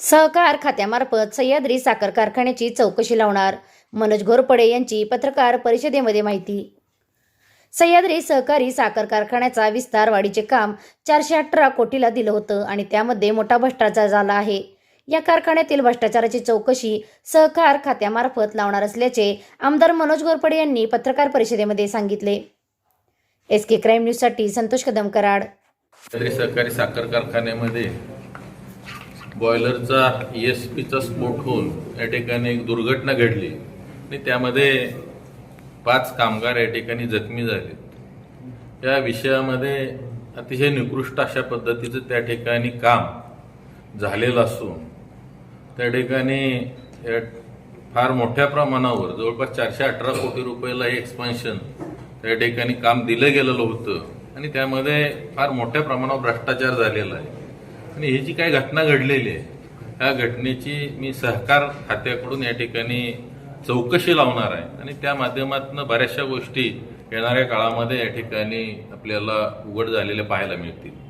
सहकार खात्यामार्फत सह्याद्री साखर कारखान्याची चौकशी लावणार मनोज घोरपडे यांची पत्रकार परिषदेमध्ये माहिती. सह्याद्री सहकारी साखर कारखान्याचा विस्तार वाढीचे काम चारशे अठरा कोटीला दिलं होतं आणि त्यामध्ये मोठा भ्रष्टाचार झाला आहे. या कारखान्यातील भ्रष्टाचाराची चौकशी सहकार खात्यामार्फत लावणार असल्याचे आमदार मनोज घोरपडे यांनी पत्रकार परिषदेमध्ये सांगितले. एस के क्राईम न्यूजसाठी संतोष कदम कराड सहकारी साखर कारखान्यामध्ये बॉयलरचा एस पीचा स्फोट होऊन या ठिकाणी एक दुर्घटना घडली. आणि त्यामध्ये पाच कामगार या ठिकाणी जखमी झाले. या विषयामध्ये अतिशय निकृष्ट अशा पद्धतीचं त्या ठिकाणी काम झालेलं असून त्या ठिकाणी या फार मोठ्या प्रमाणावर जवळपास चारशे अठरा कोटी रुपयाला हे एक्सपान्शन त्या ठिकाणी काम दिलं गेलेलं होतं. आणि त्यामध्ये फार मोठ्या प्रमाणावर भ्रष्टाचार झालेला आहे. आणि ही जी काही घटना घडलेली आहे त्या घटनेची मी सहकार खात्याकडून या ठिकाणी चौकशी लावणार आहे. आणि त्या माध्यमातून बऱ्याचशा गोष्टी येणाऱ्या काळामध्ये या ठिकाणी आपल्याला उघड झालेल्या पाहायला मिळतील.